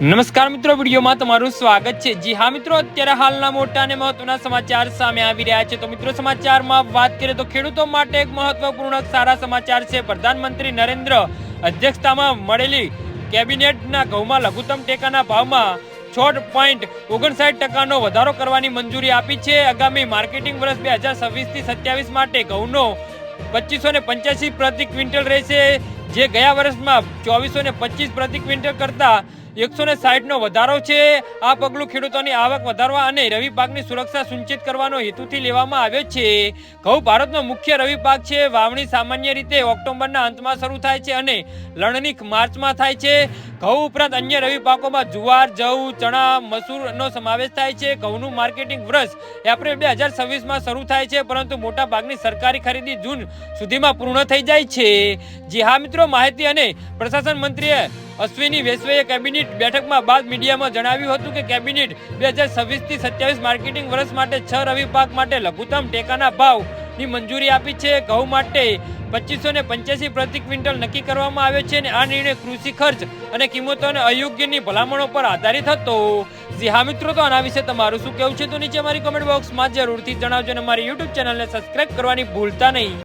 નમસ્કાર મિત્રો, વિડીયોમાં તમારું સ્વાગત છે. જી હા મિત્રો, અત્યારે હાલના મોટા અને મહત્વના સમાચાર સામે આવી રહ્યા છે. તો મિત્રો, સમાચારમાં વાત કરીએ તો ખેડૂતો માટે એક મહત્વપૂર્ણ સારા સમાચાર છે. પ્રધાનમંત્રી નરેન્દ્ર અધ્યક્ષતામાં મળેલી કેબિનેટના ઘઉંમાં લઘુત્તમ ટેકાના ભાવમાં છ પોઈન્ટ ઓગણસાઠ ટકાનો વધારો કરવાની મંજૂરી આપી છે. આગામી માર્કેટિંગ વર્ષ બે હજાર છવ્વીસથી સત્યાવીસ માટે ઘઉંનો પચીસો ને પંચ્યાસી પ્રતિ ક્વિન્ટલ રહેશે. જે ગયા વર્ષમાં ચોવીસો ને પચીસ પ્રતિ ક્વિન્ટલ કરતા એકસો ને સાઠનો વધારો છે. આ પગલું ખેડૂતોની આવક વધારવા અને રવિ પાકની સુરક્ષા સુનિશ્ચિત કરવાનો હેતુથી લેવામાં આવ્યો છે. ઘઉં ભારતનો મુખ્ય રવિ પાક છે. વાવણી સામાન્ય રીતે ઓક્ટોબરના અંતમાં શરૂ થાય છે અને લણણી માર્ચમાં થાય છે. ઘઉં ઉપરાંત અન્ય રવિ પાકોમાં જુવાર, જવ, ચણા, મસૂરનો સમાવેશ થાય છે. ઘઉંનું માર્કેટિંગ વર્ષ એપ્રિલ બે હજાર છવ્વીસમાં શરૂ થાય છે, પરંતુ મોટા ભાગની સરકારી ખરીદી જૂન સુધીમાં પૂર્ણ થઈ જાય છે. જી હા મિત્રો, માહિતી અને પ્રશાસન મંત્રીએ અશ્વિની વૈશ્વએ કેબિનેટ બેઠકમાં બાદ મીડિયામાં જણાવ્યું હતું કે કેબિનેટ બે હજાર છવ્વીસથી સત્યાવીસ માર્કેટિંગ વર્ષ માટે છ રવિ પાક માટે લઘુત્તમ ટેકાના ભાવની મંજૂરી આપી છે. ઘઉં માટે પચીસો ને પંચ્યાસી પ્રતિ ક્વિન્ટલ નક્કી કરવામાં આવ્યો છે અને આ નિર્ણય કૃષિ ખર્ચ અને કિંમતો અને અયોગ્યની ભલામણો પર આધારિત હતો. જી હા મિત્રો, તો આના વિશે તમારું શું કહેવું છે? તો નીચે અમારી કોમેન્ટ બોક્સમાં જરૂરથી જણાવજો અને અમારી યુટ્યુબ ચેનલને સબસ્ક્રાઇબ કરવાની ભૂલતા નહીં.